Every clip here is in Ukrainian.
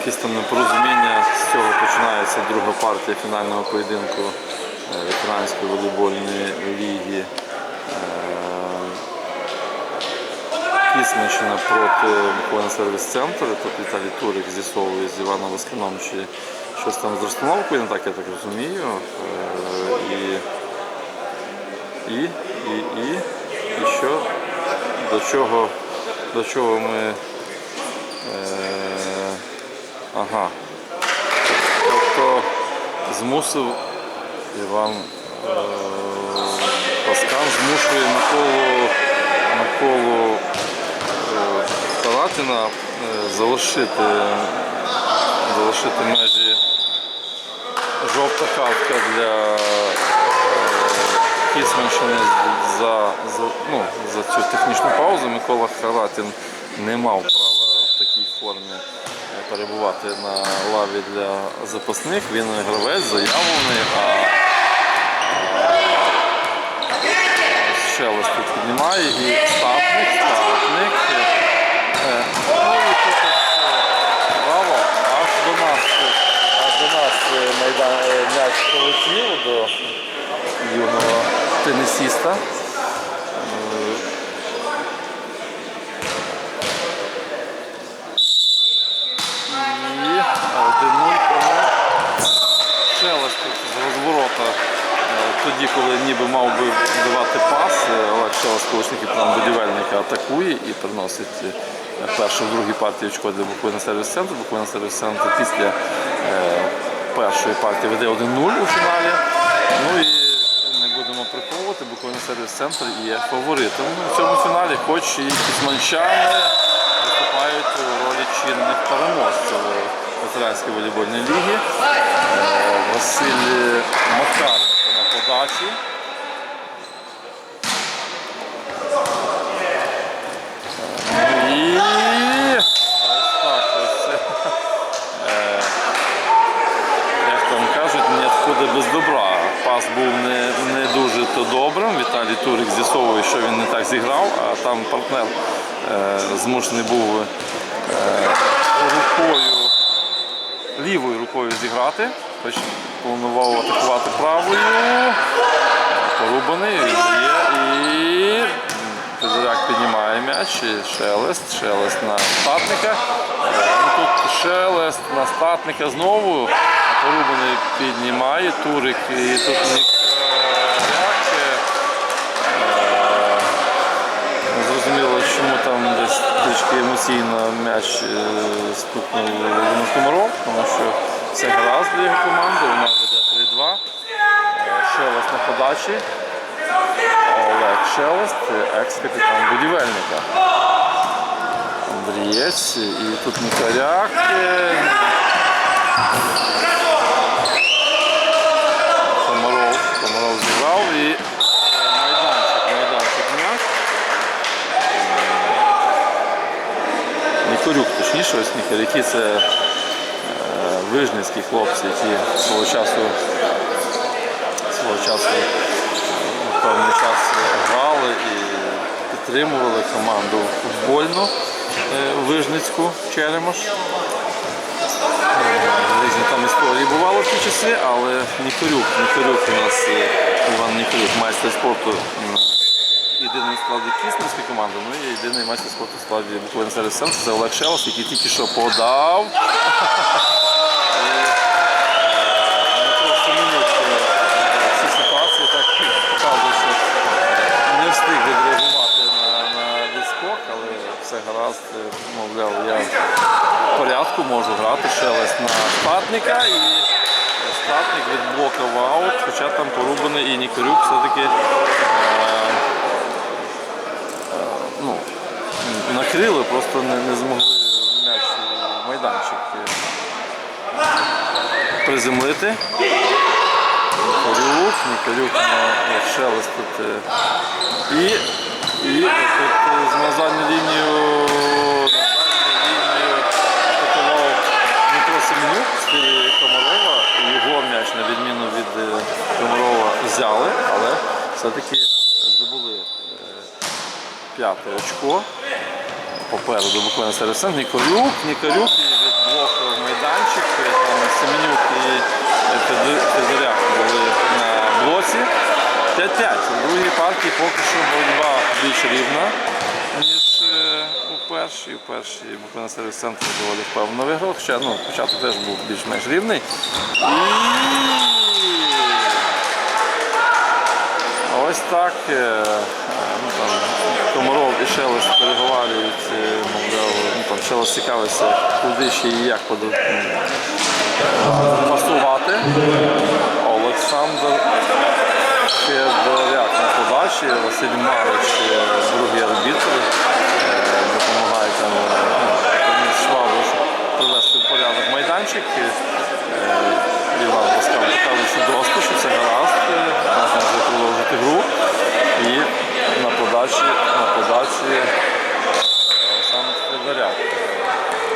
якісь там непорозуміння. З цього починається друга партія фінального поєдинку е, ветеранської волейбольної ліги. Е, Кісничина проти Миколаїв сервіс-центру. Тут Віталій Турик з'ясовує з Іваном Ласкином, чи щось там з розстановкою, не так я так розумію. Е, І, і, і, і, і що, до чого, до чого ми. Ага. Тобто змусив Іван е, Паскан змушує Миколу, Миколу е, Калатіна е, залишити, залишити межі жовта картка для е, Кісменщини за, за, ну, за цю технічну паузу. Микола Халатін не мав права в такій формі перебувати на лаві для запасних. Він гравець заявлений, а Шелест тут піднімає і статник, статник. Е, Ну е, право, аж до нас, аж до нас е, майдан, м'яч полетів до юного тенісіста. Е, І 1-0 Шелест тут з розворота. е, Тоді, коли ніби мав би давати пас, е, Олег Шелест, колишній капітан будівельника, атакує і приносить е, першу в другій партії для Буковина сервіс центру. Буковина сервіс центр після е, першої партії веде 1-0 у фіналі. Ну і не будемо приховувати, Буковина сервіс центр є фаворитом у цьому фіналі, хоч і кісманчани виступають у ролі чинних переможців ветеранської волейбольної ліги. Е, Василь Макаренко на подачі. Е, І ось так ось. Е, Як там кажуть, не входить без добра. Пас був не, не дуже то добрим. Віталій Турик з'ясовує, що він не так зіграв, а там партнер е, змушений був е, рукою, лівою рукою зіграти, хоч планував атакувати правою. Порубаний, є і Федоряк піднімає м'яч, шелест, шелест на статника. Е, ну, Тут шелест на статника знову. Порубаний піднімає, Турик і тут Міколяк. Зрозуміло, чому там десь трішки емоційно м'яч е, стукнув Комаров, тому що все гаразд для його команди, вона веде 3-2. Е, Шелест на подачі. Олег Шелест, екс-капітан будівельника. Андрієць і тут Мікаряк. Комаров, Комаров зіграв і е, майданчик, майданчик м'яч. Е, Нікорюк, точніше, ось Нікоряки це е, вижницькі хлопці, які свого часу свого часу певний час грали і підтримували команду футбольну Вижницьку Черемош. Е, Різні там історії бували в ті часи, але Ніхорюк, Ніхорюк у нас е, Іван Ніхорюк, майстер спорту єдиний складі Кісненської команди, ну і єдиний майстер спорту в складі Буковини Сервіс Сенсу, це Олег Шелос, який тільки що подав. Дмитро Семенюк е, в цій ситуації так показує, що не встиг відреагувати на, на відскок, але все гаразд, е, мовляв, я в порядку можу грати шелест на статника і статник відблокав аут, хоча там порубаний і Нікорюк все-таки е, е, ну, накрили, просто не, не змогли м'яч у майданчик е, приземлити. Ніколюк, Ніколюк на шелест тут. І, і тут з лінію, на задню лінію атакував Дмитро Семенюк в стилі Комарова. Його м'яч, на відміну від е, Комарова, взяли, але все-таки здобули е, п'яте очко. попереду буквально серед центр. Ніколюк, Ніколюк і від блоку майданчик. Там Семенюк і Федор- Федоряк були на блоці. 5-5. У другій партії поки що боротьба більш рівна, ніж е, у першій. У першій буквально серед центру доволі впевнено виграв. Хоча ну, початок теж був більш-менш рівний. І ось так. е, е, Ну, там, Комаров і Шелест переговарюють, мовляв, ну, там, Шелест цікавиться, куди ще і як м, пасувати. Олександр Федоряк на подачі, Василь Марич, е, другий арбітр, допомагає там е, ну, Денис Швабу привести в порядок майданчик. Е, Іван Ласкав показує, що доску, що все гаразд, е, можна вже продовжити гру. І на подачі, на подачі е, Олександр Федоряк.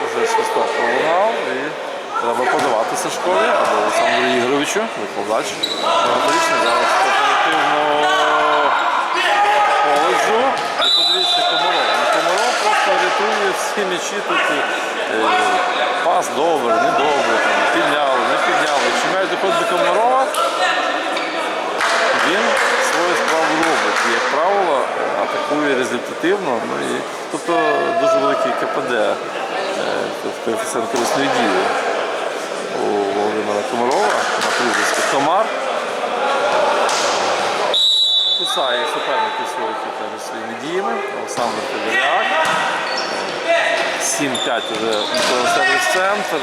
Уже свисток пролунав і треба подаватися школі або Олександру Ігоровичу. Викладач. Теоретично зараз оперативно коледжу. І подивіться Комаров. Ну, Комаров просто рятує всі м'ячі тут. е, Пас добре, не добре, підняли, не підняли. Якщо м'яч доходить до Комарова, він свою справу робить. Як правило, атакує результативно. Ну, і, тобто дуже великий КПД, е, коефіцієнт корисної дії у Володимира Комарова на прізвисько Комар. Кусає і каже, своїми діями. Олександр Федоряк. 7-5 вже сервіс центр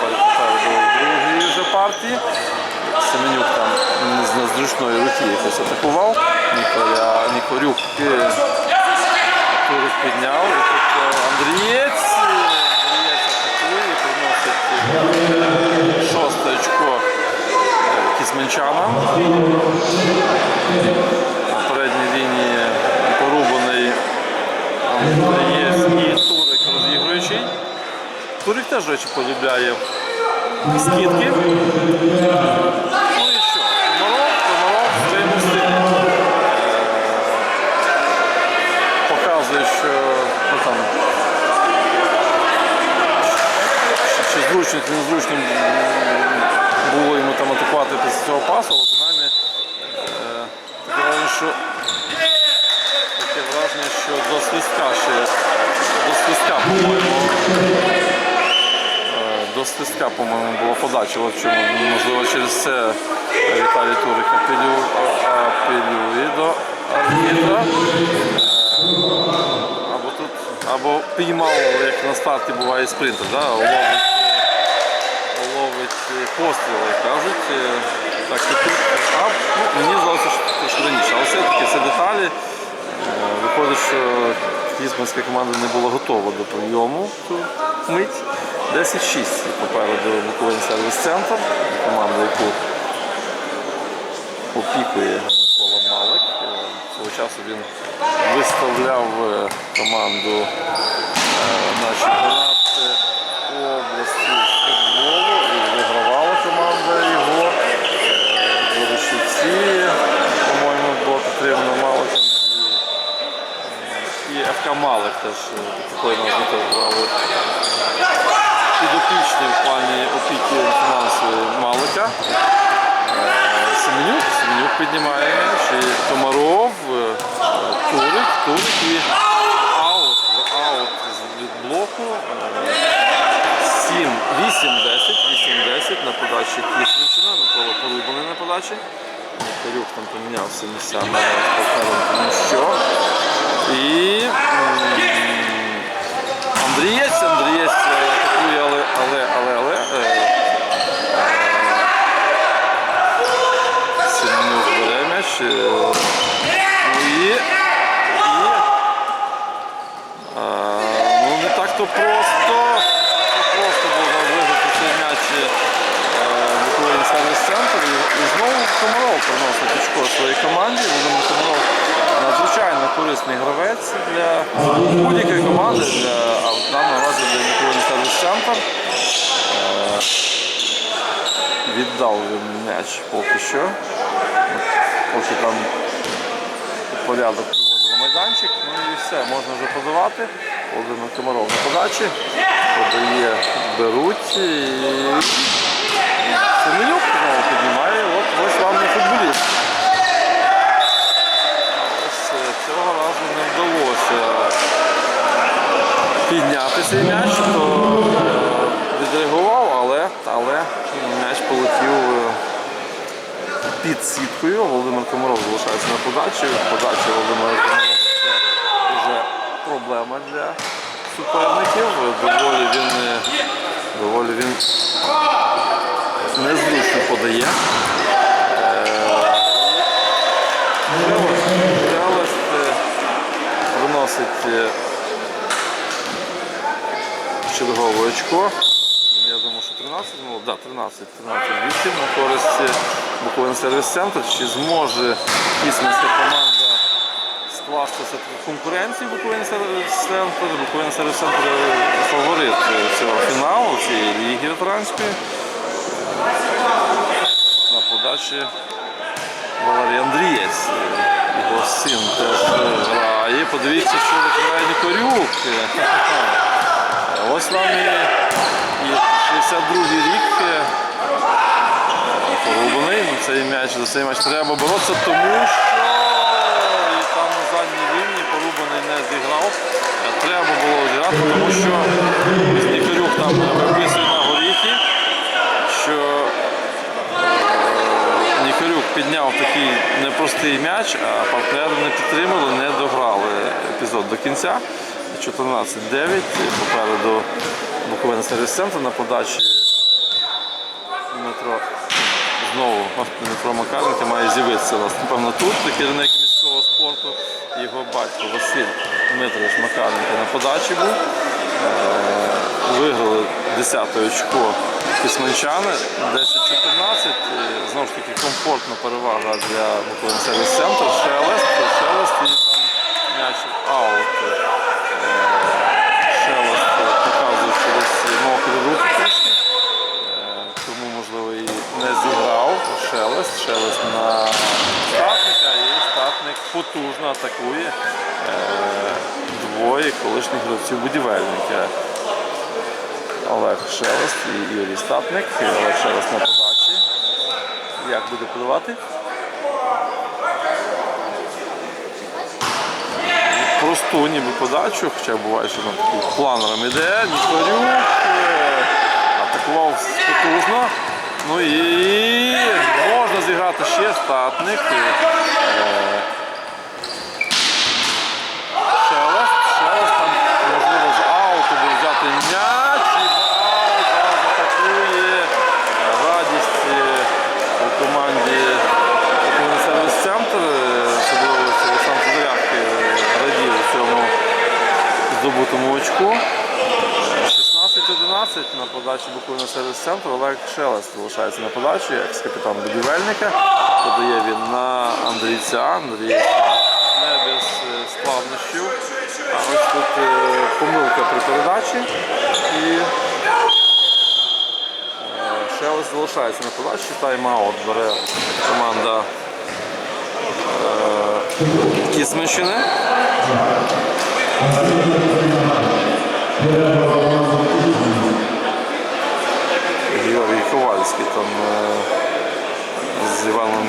попереду другої вже партії. Семенюк там з незручної руки якось атакував. Нікорюк е, Турик підняв. І тут е, Андрієць. е, Андрієць атакує приносить е, шосте очко е, кісменчанам. На передній лінії порубаний Андрієць. Турик теж, до речі, полюбляє скидки. Ну і що? Комаров, Комаров в своєму стилі. Е, Показує, що ну, там, чи- чи зручно, чи незручно було йому там атакувати після цього пасу, але принаймні е, таке враження, що таке враження, що до свистка ще до свистка. Е, До свистка, по-моєму, була подача. Можливо, через це Віталій Турик апелю, апелює до арбітра. Е, Або тут, або піймав, як на старті буває спринтер, да? ловить, е, ловить е, постріл, як кажуть. Е, Так і тут. А, ну, мені здалося, що раніше. Але все-таки це деталі. Е, Виходить, що Кізманська команда не була готова до прийому ту мить. 10-6 попереду Буковин сервіс центр, команда, яку опікує Микола Малик. Е, Свого часу він виставляв е, команду е, на чемпіонат області футболу і вигравала команда його. По-моєму, було підтримано Маликом. І, ФК Малик теж під такою назвою теж грали підопічні в плані опіки фінансової Малика. Е, Семенюк, Семенюк піднімає м'яч, Комаров, е, Турик, Турик і аут, аут від блоку. Е, 7, 8-10, 8-10 на подачі Кісничина, Микола порубаний на подачі. Карюк там помінявся місцями тому що. І Андрієць, Андрієць е, але, але, але, але. е, Семенюк бере м'яч. е, і, ну не так то просто. Просто було виграти цей м'яч е, сервіс центр. І знову Комаров приносить очко своїй команді. Володимир Комаров надзвичайно корисний гравець для будь-якої команди, для, а в даному разі для Буковин сервіс центр. Віддав він м'яч поки що. Поки там порядок приводила майданчик. Ну і все, можна вже подавати. Володимир Комаров на подачі. Подає, беруть. І... Семенюк піднімає. От ось вам і футболіст. Ось е, цього разу не вдалося підняти цей м'яч, то е, відреагував, але, але м'яч полетів е, під сіткою. Володимир Комаров залишається на подачі. Подача Володимира Комарова це вже проблема для суперників. Доволі він, е, доволі він незручно подає. Приносить е, чергове очко. Я думаю, що 13 було. Да, 13, 13 8 на користь е, Буковин сервіс центр. Чи зможе кисменська команда скласти все-таки конкуренцію Буковин сервіс центр? Буковин сервіс центр фаворит е, цього фіналу, цієї ліги ветеранської. На подачі Валерій Андрієць, його син теж грає. Подивіться, що виконає Нікорюк. Ось вам і, і 62-й рік. Порубаний. Ну, Цей м'яч, за цей м'яч треба боротися, тому що і там на задній лінії порубаний не зіграв. Треба було зіграти, тому що Нікорюк там виписує на горіхи, що підняв такий непростий м'яч, а партнери не підтримали, не дограли епізод до кінця. 14-9 попереду Буковина сервіс центр на подачі Дмитро знову Дмитро Макаренко має з'явитися у нас, напевно, тут керівник міського спорту. Його батько Василь Дмитрович Макаренко на подачі був. Е, виграли 10 очко Кисманчани, 10 14. Знову ж таки, комфортна перевага для Буковин сервіс центру Шелест, Шелест і там м'яч аут. Шелест показує через мокрі руки трішки, е, тому, можливо, і не зіграв. Шелест, шелест на статника і статник потужно атакує е, двоє колишніх гравців будівельника. Олег Шелест і Юрій Статник. Олег Шелест на як буде подавати? Просту ніби подачу, хоча буває, що там такий планером іде, Нікорюк е, атакував потужно. Ну і можна зіграти ще статник. Е, Шелест, Шелест там можливо з ауту буде взяти м'яч і в аут зараз атакує радість е, у команді Буковина сервіс центр. Особливо це Олександр Тодоряк е, радів цьому здобутому очку. 16-11 на подачі Центру. Олег Шелест залишається на подачі, екс-капітан будівельника. Подає він на Андрійця. Андрій не без е, складнощів. А ось тут е, помилка при передачі. І е, Шелест залишається на подачі. Тайм-аут бере команда е, Кісменщини. Георгій Ковальський там е, з Іваном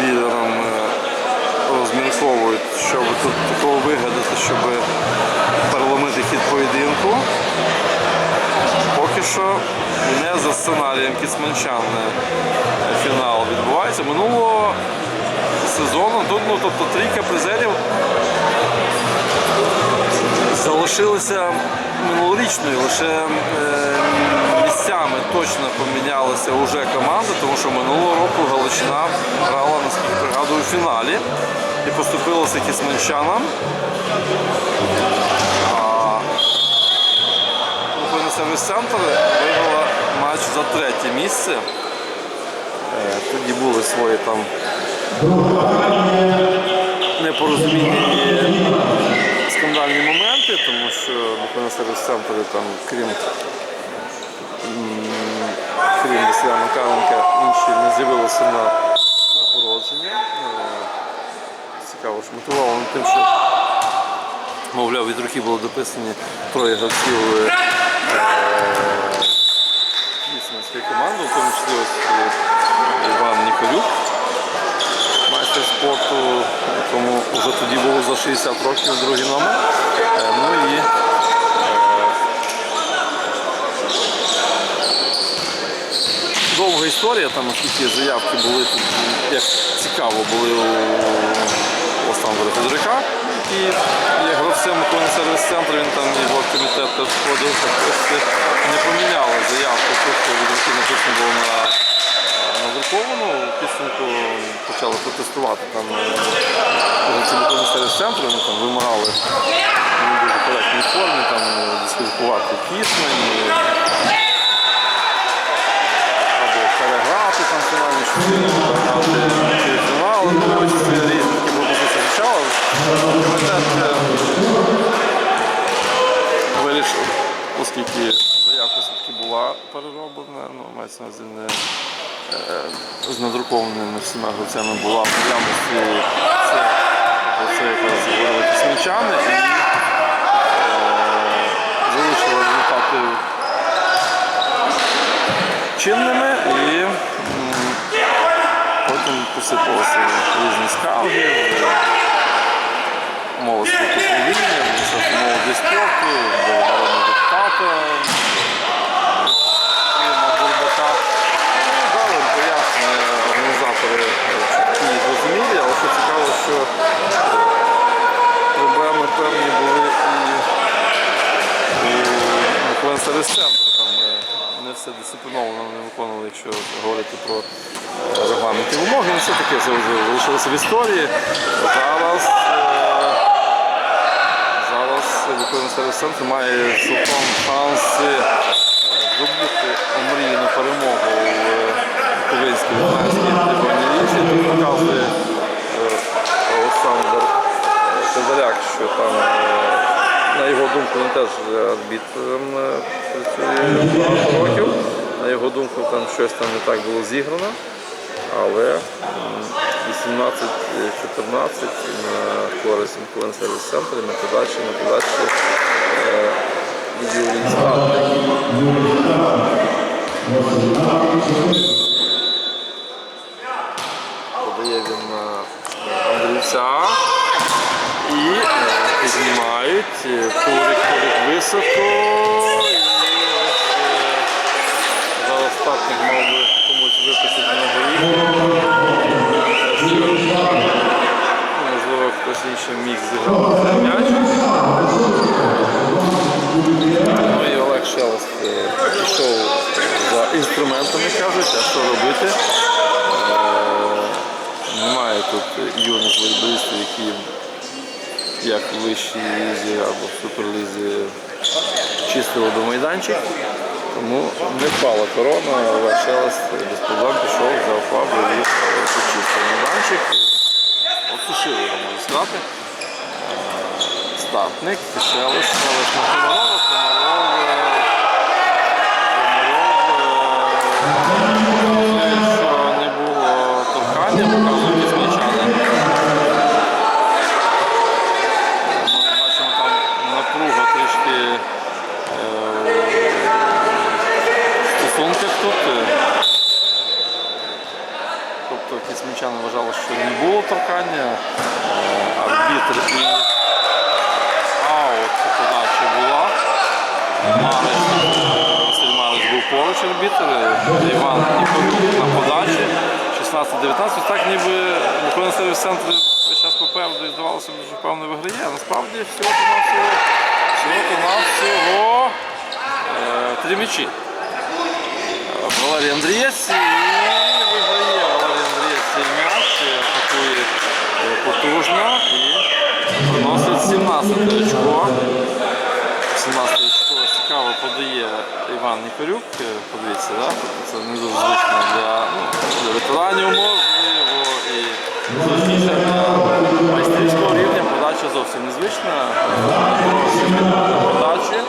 Білером е, розмірковують, що би тут такого вигадати, щоб переломити хід поєдинку. Поки що не за сценарієм Кіцманчан е, фінал відбувається. Минулого сезону тут ну, тобто трійка призерів залишилися минулорічною, лише е, точно помінялися вже команди, тому що минулого року Галичина грала, наскільки пригадую, в фіналі і поступилася кисменчанам. А Україна сервіс центр виграла матч за третє місце. Е, Тоді були свої там непорозуміння і скандальні моменти, тому що Буковина сервіс центр там, крім, крім Василя Макаренка, інші не з'явилися на нагородження. Е, цікаво, що мотивовано тим, що мовляв, від руки було дописані троє гравців е, команди, в тому числі ось е, Іван Ніколюк, майстер спорту, якому вже тоді було за 60 років другий номер. Е, Ну і історія, там оскільки заявки були тут, як цікаво, були у Олександра Федорика, який є гравцем Миколи сервіс центру, він там в комітет теж входив, так не поміняли заявку, що від руки написано було на надруковану, в підсумку почали протестувати там гравці Миколи сервіс центру, вони там вимагали не дуже коректній формі, там дискваліфікувати кисмень, або переграти там фінальні частини, переграти півфінал. Ну, ось різні такі пропозиції звучали. Комітет е, вирішив, оскільки заявка все-таки була перероблена, ну, мається на не е, з надрукованими всіма гравцями була в наявності це, це якраз говорили космічани і е, залишили результати чинними і м, потім посипалися різні скарги, мова спілку управління, Міністерство молоді і спорту, до народного депутата Кима Бурбака. Ну, Дали пояснення організатори чіткі і зрозумілі, але що цікаво, що е, проблеми певні були і Миколаїв центру. Там не все дисципліновано не виконували, якщо говорити про е, регламентні вимоги. Ну, все таке це вже залишилося в історії. Зараз, е, зараз Миколаїв сервіс центр має цілком шанси е, здобути омріяну перемогу в Ковинській ветеранській футбольній лізі. Тут показує е, Олександр Федоряк, що там, е, на його думку, він теж арбітром е, працює років. На його думку, там щось там не так було зіграно. Але 18-14 на користь сервіс центру, на подачі, на подачі е, Юрій Подає він на е, І е, піднімають. е, Турик, турик високо. І ось е, мав би комусь на горі. Ну, Можливо, хтось інший міг зіграти м'яч. Ну і Олег Шелест е, пішов за інструментами, кажуть, а що робити. Е, Немає тут юних волейболістів, які як в вищій лізі або в суперлізі чистили до майданчик. Тому не впала корона, але без проблем пішов за офабу і почистив майданчик. Осушили його, можна сказати. Е, Стартник, але ж на Комаров, арбітр і аут по подачі була. Василь Марич був поруч арбітр, е, Іван Ніколюк на подачі. 16-19, так ніби Микола сервіс центр весь час попереду і здавалося, дуже впевнено виграє. Насправді всього на всього, всього на всього е, три м'ячі. Е, Валерій Андрієць і виграє Валерій Андрієць цей м'яч, е, атакує е, потужно і приносить 17 очко. 17 очко цікаво подає Іван Нікорюк. Подивіться, да? тобто це не дуже звично для, ну, для ветеранів можливо і зручніше майстерського рівня. Подача зовсім незвична. Подачі.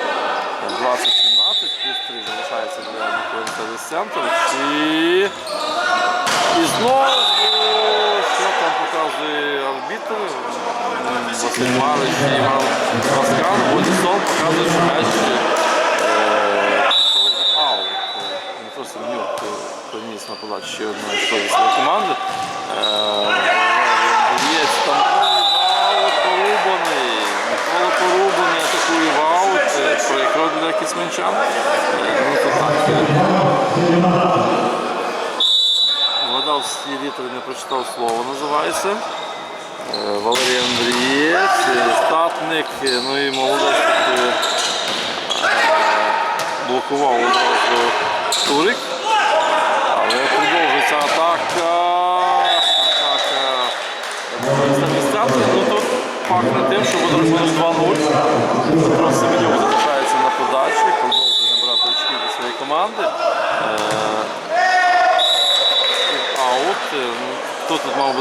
20-17, плюс 3 залишається для Миколи сервіс. І, і знову, показує арбітр, е, знімали, знімав розкран, водісов показує, що м'яч е, аут. Е, не то, Нюк приніс на палач ще одну історію своєї команди. Є там аут порубаний, Микола порубаний, атакує в аут, прикро для кисменчан. Ну, то так прочитав всі літери, не прочитав слово, називається. Е, Валерій Андрієць, е, статник, е, ну і молодець блокував одразу турик.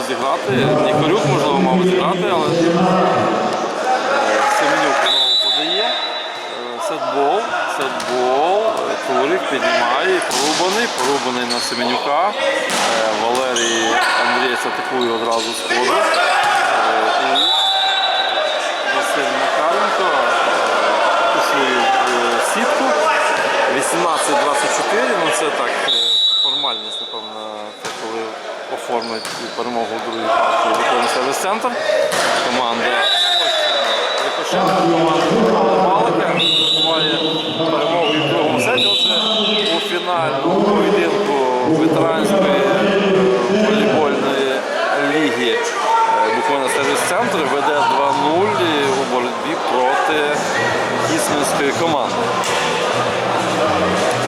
зіграти. Ніколюк, можливо, мав зіграти, але е, Семенюк знову подає. Е, сетбол, сетбол, Турік піднімає, порубаний, порубаний на Семенюка. Е, Валерій Андрієць атакує одразу з ходу. центр. Команда